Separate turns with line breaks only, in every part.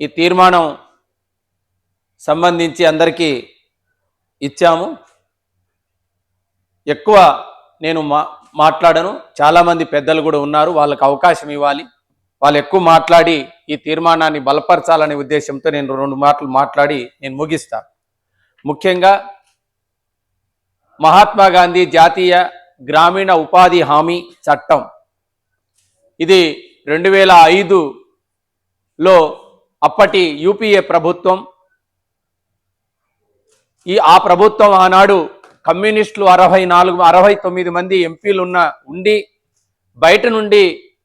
ఈ తీర్మానం సంబంధించి అందరికీ ఇచ్చాము. ఎక్కువ నేను మా మాట్లాడను. చాలామంది పెద్దలు కూడా ఉన్నారు. వాళ్ళకు అవకాశం ఇవ్వాలి. వాళ్ళు ఎక్కువ మాట్లాడి ఈ తీర్మానాన్ని బలపరచాలనే ఉద్దేశంతో నేను రెండు మాటలు మాట్లాడి నేను ముగిస్తాను ముఖ్యంగా మహాత్మా గాంధీ జాతీయ గ్రామీణ ఉపాధి హామీ చట్టం. ఇది రెండు వేల ఐదులో అప్పటి యూపీఏ ప్రభుత్వం ఈ ఆ ప్రభుత్వం ఆనాడు కమ్యూనిస్టులు అరవై నాలుగు అరవై తొమ్మిది మంది ఎంపీలు ఉన్న ఉండి బయట నుండి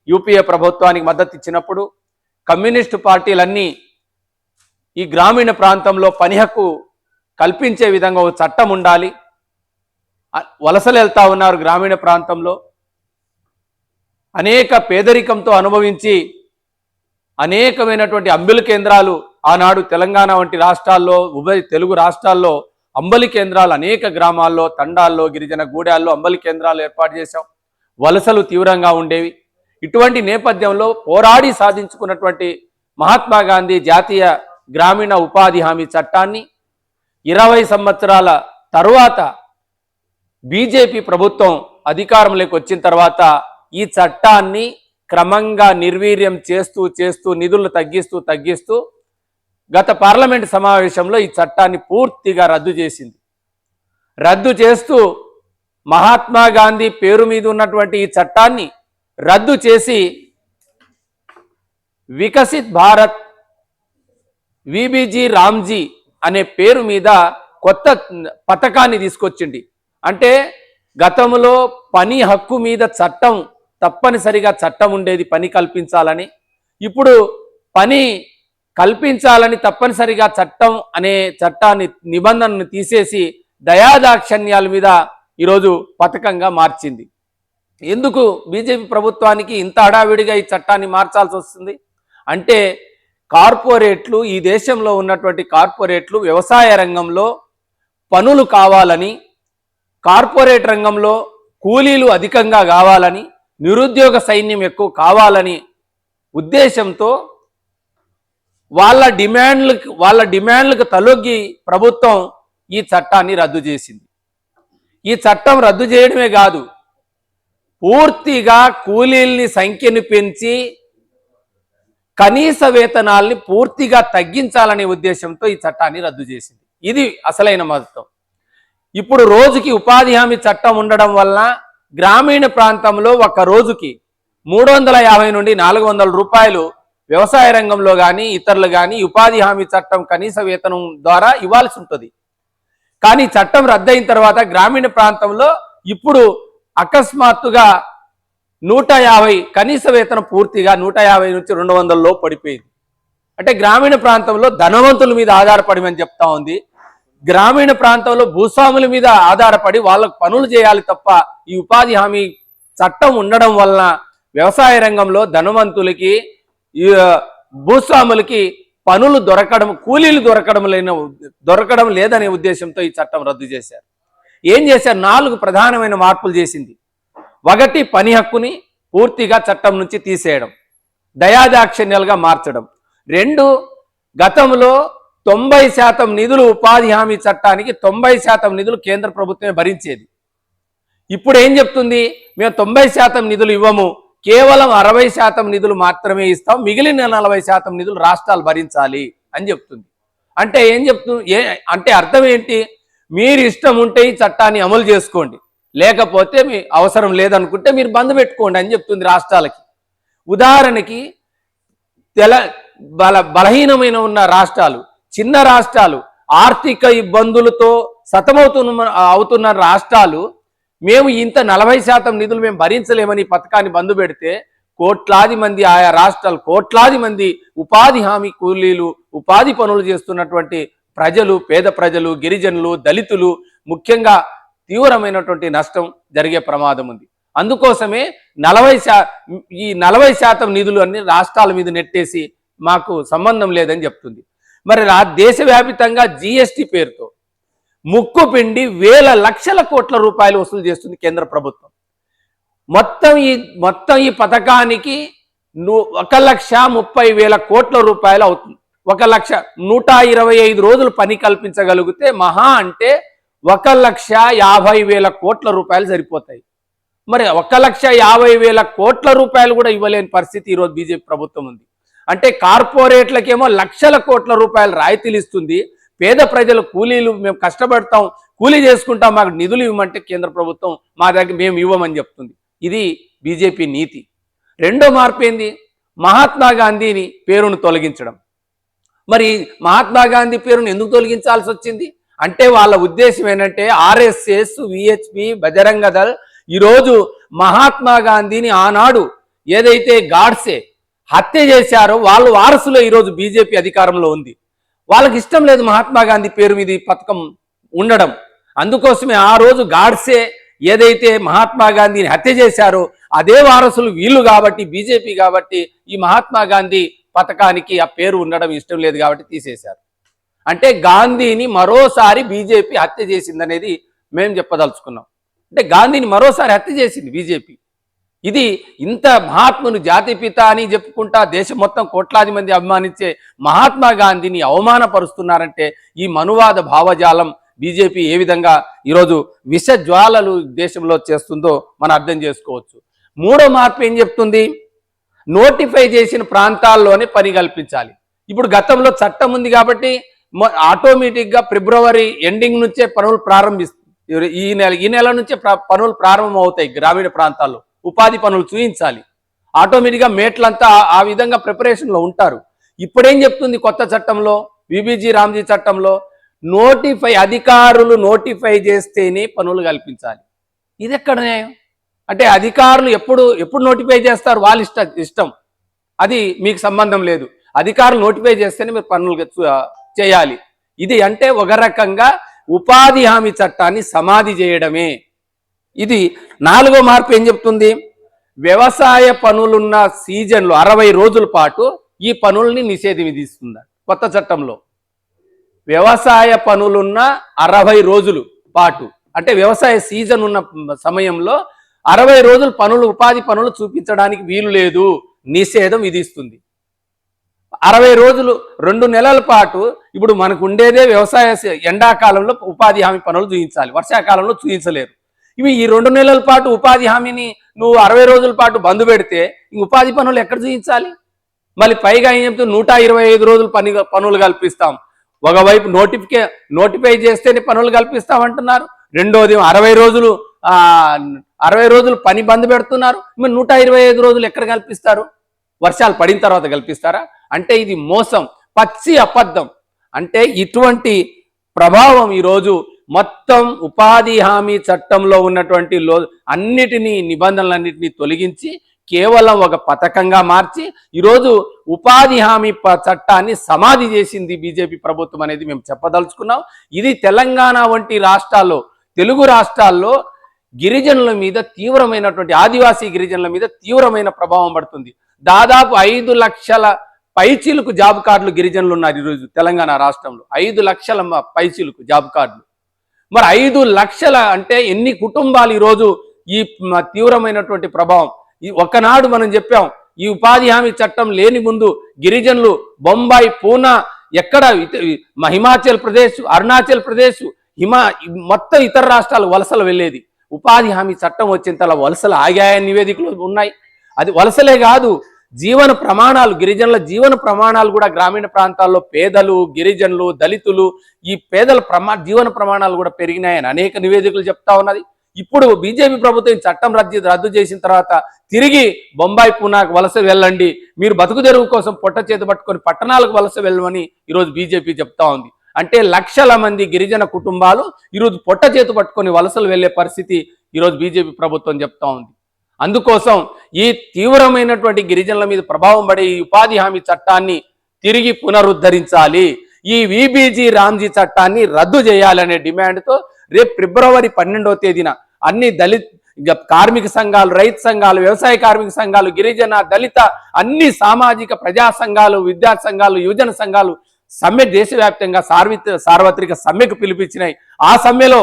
యూపీఏ ప్రభుత్వానికి మద్దతు ఇచ్చినప్పుడు కమ్యూనిస్టు పార్టీలన్నీ ఈ గ్రామీణ ప్రాంతంలో పని హక్కు కల్పించే విధంగా ఒక చట్టం ఉండాలి. వలసలు వెళ్తా ఉన్నారు గ్రామీణ ప్రాంతంలో. అనేక పేదరికంతో అనుభవించి అనేకమైనటువంటి అంబిలి కేంద్రాలు ఆనాడు తెలంగాణ వంటి రాష్ట్రాల్లో ఉభయ తెలుగు రాష్ట్రాల్లో అంబలి కేంద్రాలు అనేక గ్రామాల్లో తండాల్లో గిరిజన గూడాల్లో అంబలి కేంద్రాలు ఏర్పాటు చేశాం. వలసలు తీవ్రంగా ఉండేవి. ఇటువంటి నేపథ్యంలో పోరాడి సాధించుకున్నటువంటి మహాత్మా గాంధీ జాతీయ గ్రామీణ ఉపాధి హామీ చట్టాన్ని ఇరవై సంవత్సరాల తరువాత బీజేపీ ప్రభుత్వం అధికారంలోకి వచ్చిన తర్వాత ఈ చట్టాన్ని క్రమంగా నిర్వీర్యం చేస్తూ చేస్తూ నిధులు తగ్గిస్తూ తగ్గిస్తూ గత పార్లమెంట్ సమావేశంలో ఈ చట్టాన్ని పూర్తిగా రద్దు చేసింది. రద్దు చేస్తూ మహాత్మా గాంధీ పేరు మీద ఉన్నటువంటి ఈ చట్టాన్ని రద్దు చేసి వికసిత్ భారత్ విబిజీ రామ్జీ అనే పేరు మీద కొత్త పథకాన్ని తీసుకొచ్చింది. అంటే గతంలో పని హక్కు మీద చట్టం తప్పనిసరిగా చట్టం ఉండేది పని కల్పించాలని. ఇప్పుడు పని కల్పించాలని తప్పనిసరిగా చట్టం అనే చట్టాన్ని నిబంధనను తీసేసి దయాదాక్షణ్యాల మీద ఈరోజు పథకంగా మార్చింది. ఎందుకు బీజేపీ ప్రభుత్వానికి ఇంత హడావిడిగా ఈ చట్టాన్ని మార్చాల్సి వస్తుంది? అంటే కార్పొరేట్లు ఈ దేశంలో ఉన్నటువంటి కార్పొరేట్లు వ్యవసాయ రంగంలో పనులు కావాలని కార్పొరేట్ రంగంలో కూలీలు అధికంగా కావాలని నిరుద్యోగ సైన్యం ఎక్కువ కావాలని ఉద్దేశంతో వాళ్ళ డిమాండ్లకు వాళ్ళ డిమాండ్లకు తలొగ్గి ప్రభుత్వం ఈ చట్టాన్ని రద్దు చేసింది. ఈ చట్టం రద్దు చేయడమే కాదు పూర్తిగా కూలీల్ని సంఖ్యను పెంచి కనీస వేతనాల్ని పూర్తిగా తగ్గించాలనే ఉద్దేశంతో ఈ చట్టాన్ని రద్దు చేసింది. ఇది అసలైన మద్దతు ఇప్పుడు రోజుకి ఉపాధి హామీ చట్టం ఉండడం వల్ల గ్రామీణ ప్రాంతంలో ఒక రోజుకి మూడు వందల యాభై నుండి నాలుగు వందల రూపాయలు వ్యవసాయ రంగంలో కానీ ఇతరులు కానీ ఉపాధి హామీ చట్టం కనీస వేతనం ద్వారా ఇవ్వాల్సి ఉంటుంది. కానీ చట్టం రద్దయిన తర్వాత గ్రామీణ ప్రాంతంలో ఇప్పుడు అకస్మాత్తుగా నూట యాభై కనీస వేతనం పూర్తిగా నూట యాభై నుంచి రెండు వందలలో పడిపోయింది. అంటే గ్రామీణ ప్రాంతంలో ధనవంతుల మీద ఆధారపడమని చెప్తా ఉంది. గ్రామీణ ప్రాంతంలో భూస్వాముల మీద ఆధారపడి వాళ్ళకు పనులు చేయాలి తప్ప ఈ ఉపాధి హామీ చట్టం ఉండడం వలన వ్యవసాయ రంగంలో ధనవంతులకి భూస్వాములకి పనులు దొరకడం కూలీలు దొరకడం లేని దొరకడం లేదనే ఉద్దేశంతో ఈ చట్టం రద్దు చేశారు. ఏం చేశారు? నాలుగు ప్రధానమైన మార్పులు చేసింది. ఒకటి పని హక్కుని పూర్తిగా చట్టం నుంచి తీసేయడం దయాదాక్షిణ్యాలుగా మార్చడం. రెండు గతంలో తొంభై శాతం నిధులు ఉపాధి హామీ చట్టానికి తొంభై శాతం నిధులు కేంద్ర ప్రభుత్వమే భరించేది. ఇప్పుడు ఏం చెప్తుంది? మేము తొంభై శాతం నిధులు ఇవ్వము. కేవలం అరవై శాతం నిధులు మాత్రమే ఇస్తాం. మిగిలిన నలభై శాతం నిధులు రాష్ట్రాలు భరించాలి అని చెప్తుంది. అంటే ఏం చెప్తుంది ఏ అంటే అర్థం ఏంటి? మీరు ఇష్టం ఉంటే ఈ చట్టాన్ని అమలు చేసుకోండి. లేకపోతే మీ అవసరం లేదనుకుంటే మీరు బంద్ పెట్టుకోండి అని చెప్తుంది రాష్ట్రాలకి. ఉదాహరణకి తెల బల బలహీనమైన ఉన్న రాష్ట్రాలు చిన్న రాష్ట్రాలు ఆర్థిక ఇబ్బందులతో సతమవుతున్న అవుతున్న రాష్ట్రాలు మేము ఇంత నలభై శాతం నిధులు మేము భరించలేమని పథకాన్ని బంధు పెడితే కోట్లాది మంది ఆయా రాష్ట్రాలు కోట్లాది మంది ఉపాధి హామీ కూలీలు ఉపాధి పనులు చేస్తున్నటువంటి ప్రజలు పేద ప్రజలు గిరిజనులు దళితులు ముఖ్యంగా తీవ్రమైనటువంటి నష్టం జరిగే ప్రమాదం ఉంది. అందుకోసమే నలభై ఈ నలభై శాతం నిధులు అన్ని రాష్ట్రాల మీద నెట్టేసి మాకు సంబంధం లేదని చెప్తుంది. మరి రా దేశవ్యాపితంగా జిఎస్టి పేరుతో ముక్కు పిండి వేల లక్షల కోట్ల రూపాయలు వసూలు చేస్తుంది కేంద్ర ప్రభుత్వం. మొత్తం ఈ మొత్తం ఈ పథకానికి ఒక లక్ష ముప్పై వేల కోట్ల రూపాయలు అవుతుంది. ఒక లక్ష నూట ఇరవై ఐదు రోజులు పని కల్పించగలిగితే మహా అంటే ఒక లక్ష యాభై వేల కోట్ల రూపాయలు సరిపోతాయి. మరి ఒక లక్ష యాభై వేల కోట్ల రూపాయలు కూడా ఇవ్వలేని పరిస్థితి ఈరోజు బీజేపీ ప్రభుత్వం ఉంది. అంటే కార్పొరేట్లకేమో లక్షల కోట్ల రూపాయలు రాయితీలు ఇస్తుంది. పేద ప్రజలు కూలీలు మేము కష్టపడతాం కూలీ చేసుకుంటాం మాకు నిధులు ఇవ్వమంటే కేంద్ర ప్రభుత్వం మా దగ్గర మేము ఇవ్వమని చెప్తుంది. ఇది బీజేపీ నీతి. రెండో మార్పు ఏంది? మహాత్మా గాంధీని పేరును తొలగించడం. మరి మహాత్మా గాంధీ పేరును ఎందుకు తొలగించాల్సి వచ్చింది? అంటే వాళ్ళ ఉద్దేశం ఏంటంటే ఆర్ఎస్ఎస్ విహెచ్పి బజరంగ దళ్ ఈరోజు మహాత్మా గాంధీని ఆనాడు ఏదైతే గాడ్సే హత్య చేశారో. వాళ్ళు వారసులో ఈరోజు బీజేపీ అధికారంలో ఉంది. వాళ్ళకి ఇష్టం లేదు మహాత్మా గాంధీ పేరు మీద ఈ పథకం ఉండడం. అందుకోసమే ఆ రోజు గాడ్సే ఏదైతే మహాత్మా గాంధీని హత్య చేశారో అదే వారసులు వీళ్ళు కాబట్టి బీజేపీ కాబట్టి ఈ మహాత్మా గాంధీ పథకానికి ఆ పేరు ఉండడం ఇష్టం లేదు కాబట్టి తీసేశారు. అంటే గాంధీని మరోసారి బీజేపీ హత్య చేసిందనేది మేము చెప్పదలుచుకున్నాం. అంటే గాంధీని మరోసారి హత్య చేసింది బీజేపీ. ఇది ఇంత మహాత్మును జాతిపిత అని చెప్పుకుంటా దేశం మొత్తం కోట్లాది మంది అభిమానించే మహాత్మా గాంధీని అవమానపరుస్తున్నారంటే ఈ మనువాద భావజాలం బీజేపీ ఏ విధంగా ఈరోజు విష జ్వాలలు దేశంలో చేస్తుందో మనం అర్థం చేసుకోవచ్చు. మూడో మార్పు ఏం చెప్తుంది? నోటిఫై చేసిన ప్రాంతాల్లోనే పని కల్పించాలి. ఇప్పుడు గతంలో చట్టం ఉంది కాబట్టి ఆటోమేటిక్గా ఫిబ్రవరి ఎండింగ్ నుంచే పనులు ప్రారంభిస్తుంది ఈ నెల ఈ నెల నుంచే పనులు ప్రారంభం అవుతాయి గ్రామీణ ప్రాంతాల్లో. ఉపాధి పనులు చూయించాలి. ఆటోమేటిక్గా మేట్లంతా ఆ- ఆ విధంగా ప్రిపరేషన్లో ఉంటారు. ఇప్పుడేం చెప్తుంది కొత్త చట్టంలో? విబిజీ రామ్జీ చట్టంలో నోటిఫై అధికారులు నోటిఫై చేస్తేనే పనులు కల్పించాలి. ఇది ఎక్కడ న్యాయం? అంటే అధికారులు ఎప్పుడు ఎప్పుడు నోటిఫై చేస్తారు? వాళ్ళ ఇష్ట ఇష్టం. అది మీకు సంబంధం లేదు. అధికారులు నోటిఫై చేస్తేనే మీరు పనులు చేయాలి. ఇది అంటే ఒక రకంగా ఉపాధి హామీ చట్టాన్ని సమాధి చేయడమే. ఇది నాలుగో మార్పు ఏం చెప్తుంది? వ్యవసాయ పనులున్న సీజన్లో అరవై రోజుల పాటు ఈ పనుల్ని నిషేధం విధిస్తుంది. కొత్త చట్టంలో. వ్యవసాయ పనులున్న అరవై రోజులు పాటు అంటే వ్యవసాయ సీజన్ ఉన్న సమయంలో అరవై రోజులు పనులు ఉపాధి పనులు చూపించడానికి వీలు లేదు నిషేధం విధిస్తుంది. అరవై రోజులు రెండు నెలల పాటు ఇప్పుడు మనకు ఉండేదే వ్యవసాయ ఎండాకాలంలో ఉపాధి హామీ పనులు చూపించాలి వర్షాకాలంలో చూపించలేరు ఇవి ఈ రెండు నెలల పాటు ఉపాధి హామీని నువ్వు అరవై రోజుల పాటు బంద్ పెడితే ఈ ఉపాధి పనులు ఎక్కడ చూపించాలి మళ్ళీ పైగా ఏం చెప్తే నూట ఇరవై ఐదు రోజులు పని పనులు కల్పిస్తాం. ఒకవైపు నోటిఫికే నోటిఫై చేస్తేనే పనులు కల్పిస్తామంటున్నారు. రెండోది అరవై రోజులు అరవై రోజులు పని బంద్ పెడుతున్నారు. మీరు నూట ఇరవై ఐదు రోజులు ఎక్కడ కల్పిస్తారు? వర్షాలు పడిన తర్వాత కల్పిస్తారా? అంటే ఇది మోసం పచ్చి అబద్ధం. అంటే ఇటువంటి ప్రభావం ఈరోజు మొత్తం ఉపాధి హామీ చట్టంలో ఉన్నటువంటి లో అన్నిటినీ నిబంధనలన్నింటినీ తొలగించి కేవలం ఒక పథకంగా మార్చి ఈరోజు ఉపాధి హామీ ప- చట్టాన్ని సమాధి చేసింది బీజేపీ ప్రభుత్వం అనేది మేము చెప్పదలుచుకున్నాం. ఇది తెలంగాణ వంటి రాష్ట్రాల్లో తెలుగు రాష్ట్రాల్లో గిరిజనుల మీద తీవ్రమైనటువంటి ఆదివాసీ గిరిజనుల మీద తీవ్రమైన ప్రభావం పడుతుంది. దాదాపు ఐదు లక్షల పైచీలకు జాబ్ కార్డులు గిరిజనులు ఉన్నారు ఈరోజు తెలంగాణ రాష్ట్రంలో. ఐదు లక్షల పైచీలకు జాబ్ కార్డులు. మరి ఐదు లక్షల అంటే ఎన్ని కుటుంబాలు ఈరోజు ఈ తీవ్రమైనటువంటి ప్రభావం? ఈ ఒకనాడు మనం చెప్పాం ఈ ఉపాధి హామీ చట్టం లేని ముందు గిరిజనులు బొంబాయి పూనా ఎక్కడ హిమాచల్ ప్రదేశ్ అరుణాచల్ ప్రదేశ్ హిమా మొత్తం ఇతర రాష్ట్రాలు వలసలు వెళ్ళేది. ఉపాధి హామీ చట్టం వచ్చిన తల వలసలు ఆగాయని నివేదికలు ఉన్నాయి. అది వలసలే కాదు జీవన ప్రమాణాలు గిరిజనుల జీవన ప్రమాణాలు కూడా గ్రామీణ ప్రాంతాల్లో పేదలు గిరిజనులు దళితులు ఈ పేదల ప్రమా జీవన ప్రమాణాలు కూడా పెరిగినాయని అనేక నివేదికలు చెప్తా ఉన్నది. ఇప్పుడు బీజేపీ ప్రభుత్వం చట్టం రద్దు రద్దు చేసిన తర్వాత తిరిగి బొంబాయి పూనాకు వలస వెళ్ళండి. మీరు బతుకు తెరువు కోసం పొట్ట చేతి పట్టుకొని పట్టణాలకు వలస వెళ్ళమని ఈరోజు బీజేపీ చెప్తా ఉంది. అంటే లక్షల మంది గిరిజన కుటుంబాలు ఈరోజు పొట్ట చేతి పట్టుకొని వలసలు వెళ్ళే పరిస్థితి ఈరోజు బీజేపీ ప్రభుత్వం చెప్తా ఉంది. అందుకోసం ఈ తీవ్రమైనటువంటి గిరిజనుల మీద ప్రభావం పడే ఈ ఉపాధి హామీ చట్టాన్ని తిరిగి పునరుద్ధరించాలి. ఈ విబీజీ రామ్జీ చట్టాన్ని రద్దు చేయాలనే డిమాండ్తో రేపు ఫిబ్రవరి పన్నెండవ తేదీన అన్ని దళిత్ కార్మిక సంఘాలు రైతు సంఘాలు వ్యవసాయ కార్మిక సంఘాలు గిరిజన దళిత అన్ని సామాజిక ప్రజా సంఘాలు విద్యా సంఘాలు యువజన సంఘాలు సమ్మె దేశవ్యాప్తంగా సార్విత సార్వత్రిక సమ్మెకు పిలిపించినాయి ఆ సమ్మెలో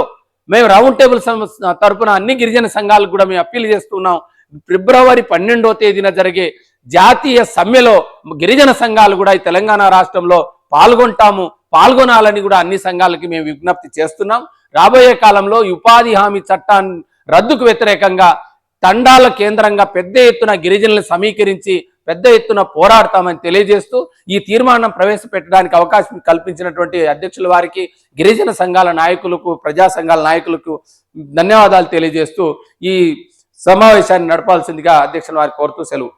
మేము రౌండ్ టేబుల్ తరఫున తరపున అన్ని గిరిజన సంఘాలకు కూడా మేము అప్పీల్ చేస్తున్నాం ఫిబ్రవరి పన్నెండో తేదీన జరిగే జాతీయ సమ్మెలో గిరిజన సంఘాలు కూడా ఈ తెలంగాణ రాష్ట్రంలో పాల్గొంటాము పాల్గొనాలని కూడా అన్ని సంఘాలకి మేము విజ్ఞప్తి చేస్తున్నాం. రాబోయే కాలంలో ఉపాధి హామీ చట్టాన్ని రద్దుకు వ్యతిరేకంగా తండాల కేంద్రంగా పెద్ద ఎత్తున గిరిజనులు సమీకరించి పెద్ద ఎత్తున పోరాడతామని తెలియజేస్తూ ఈ తీర్మానం ప్రవేశపెట్టడానికి అవకాశం కల్పించినటువంటి అధ్యక్షుల వారికి గిరిజన సంఘాల నాయకులకు ప్రజా సంఘాల నాయకులకు ధన్యవాదాలు తెలియజేస్తూ ఈ సమావేశాన్ని నడపాల్సిందిగా అధ్యక్షుల వారికి కోరుతూ సెలవు.